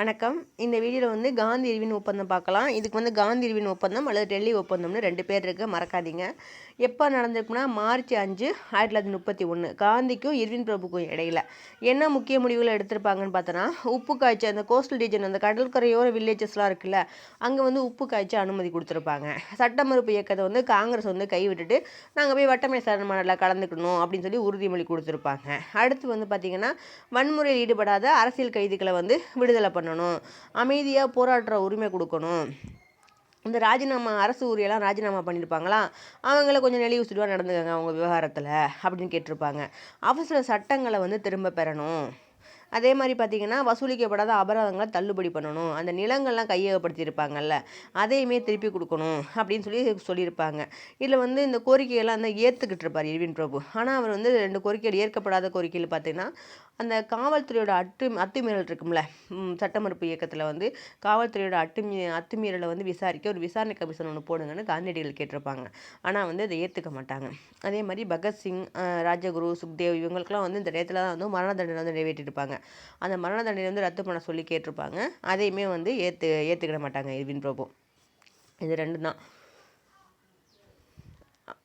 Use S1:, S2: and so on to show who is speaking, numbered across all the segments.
S1: வணக்கம். இந்த வீடியோவில் வந்து காந்தி இருவின் ஒப்பந்தம் பார்க்கலாம். இதுக்கு வந்து காந்தி இருவின் ஒப்பந்தம் அல்லது டெல்லி ஒப்பந்தம்னு ரெண்டு பேர் இருக்குது மறக்காதீங்க. எப்போ நடந்திருக்குன்னா மார்ச் அஞ்சு ஆயிரத்தி தொள்ளாயிரத்தி முப்பத்தி ஒன்று காந்திக்கும் இருவின் பிரபுக்கும் இடையில. என்ன முக்கிய முடிவுகள் எடுத்திருப்பாங்கன்னு பார்த்தோன்னா உப்பு காய்ச்சி அந்த கோஸ்டல் ரீஜன் அந்த கடற்கரையோர வில்லேஜஸ்லாம் இருக்குல்ல அங்கே வந்து உப்பு காய்ச்சி அனுமதி கொடுத்துருப்பாங்க. சட்ட மறுப்பு இயக்கத்தை வந்து காங்கிரஸ் வந்து கைவிட்டுட்டு நாங்கள் போய் வட்டமை சரணமாடலில் கலந்துக்கணும் அப்படின்னு சொல்லி உறுதிமொழி கொடுத்துருப்பாங்க. அடுத்து வந்து பார்த்திங்கன்னா வன்முறையில் ஈடுபடாத அரசியல் கைதிகளை வந்து விடுதலை பண்ணணும். அமைதியாக போராடுற உரிமை கொடுக்கணும். இந்த ராஜினாமா அரசு ஊரியெல்லாம் ராஜினாமா பண்ணியிருப்பாங்களா? அவங்கள கொஞ்சம் நெளிவு சுடுவாக நடந்துக்கங்க அவங்க விவகாரத்தில் அப்படின்னு கேட்டிருப்பாங்க. அவசர சட்டங்களை வந்து திரும்ப பெறணும். அதே மாதிரி பார்த்திங்கன்னா வசூலிக்கப்படாத அபராதங்களை தள்ளுபடி பண்ணணும். அந்த நிலங்கள்லாம் கையகப்படுத்தியிருப்பாங்கல்ல அதையுமே திருப்பி கொடுக்கணும் அப்படின்னு சொல்லி சொல்லியிருப்பாங்க. இதில் வந்து இந்த கோரிக்கையெல்லாம் வந்து ஏற்றுக்கிட்டு இருப்பார் இர்வின் பிரபு. ஆனால் அவர் வந்து ரெண்டு கோரிக்கைகள் ஏற்கப்படாத கோரிக்கையில் பார்த்திங்கன்னா அந்த காவல்துறையோட அட்டு அத்துமீறல் இருக்கும்ல. சட்ட மறுப்பு இயக்கத்தில் வந்து காவல்துறையோட அட்டுமீ அத்துமீறலை வந்து விசாரிக்க ஒரு விசாரணை கமிஷன் ஒன்று போடுங்கன்னு காந்தியடிகள் கேட்டிருப்பாங்க. ஆனால் வந்து அதை ஏற்றுக்க மாட்டாங்க. அதே மாதிரி பகத்சிங் ராஜகுரு சுக்தேவ் இவங்களுக்குலாம் வந்து இந்த நேரத்தில் தான் வந்து மரண தண்டனை வந்து நிறைவேற்றிருப்பாங்க. அந்த மரண தண்டனை வந்து ரத்து பண்ண சொல்லி கேட்டிருப்பாங்க. அதையுமே வந்து ஏற்று ஏற்றுக்கிட மாட்டாங்க எர்வின் பிரபு. இது ரெண்டு தான்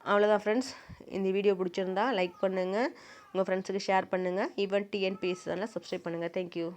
S1: அவ்வளோதான் ஃப்ரெண்ட்ஸ் இந்த வீடியோ பிடிச்சிருந்தா லைக் பண்ணுங்கள் உங்கள் ஃப்ரெண்ட்ஸுக்கு ஷேர் பண்ணுங்கள் ஈவன் டிஎன்பிஎஸ்லாம் சப்ஸ்கிரைப் பண்ணுங்கள் தேங்க்யூ